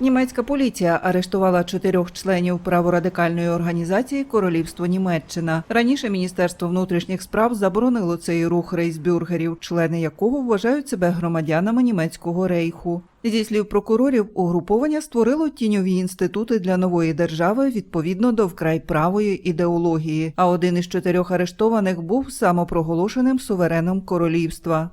Німецька поліція арештувала чотирьох членів праворадикальної організації Королівство Німеччина. Раніше Міністерство внутрішніх справ заборонило цей рух рейсбюргерів, члени якого вважають себе громадянами німецького рейху. Зі слів прокурорів, угруповання створило тіньові інститути для нової держави відповідно до вкрай правої ідеології. А один із чотирьох арештованих був самопроголошеним сувереном королівства.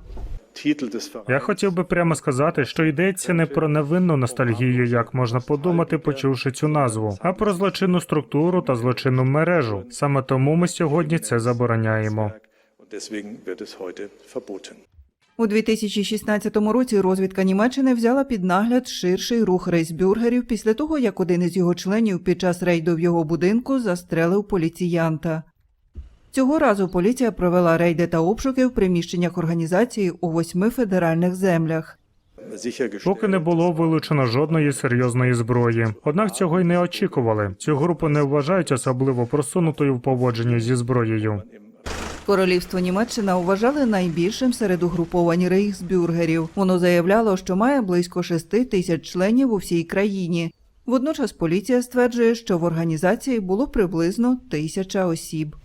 Я хотів би прямо сказати, що йдеться не про невинну ностальгію, як можна подумати, почувши цю назву, а про злочинну структуру та злочинну мережу. Саме тому ми сьогодні це забороняємо. У 2016 році розвідка Німеччини взяла під нагляд ширший рух рейсбюргерів після того, як один із його членів під час рейду в його будинку застрелив поліціянта. Цього разу поліція провела рейди та обшуки в приміщеннях організації у восьми федеральних землях. Поки не було вилучено жодної серйозної зброї. Однак цього й не очікували. Цю групу не вважають особливо просунутою в поводженні зі зброєю. Королівство Німеччина вважали найбільшим серед угруповань рейхсбюргерів. Воно заявляло, що має близько 6 тисяч членів у всій країні. Водночас поліція стверджує, що в організації було приблизно тисяча осіб.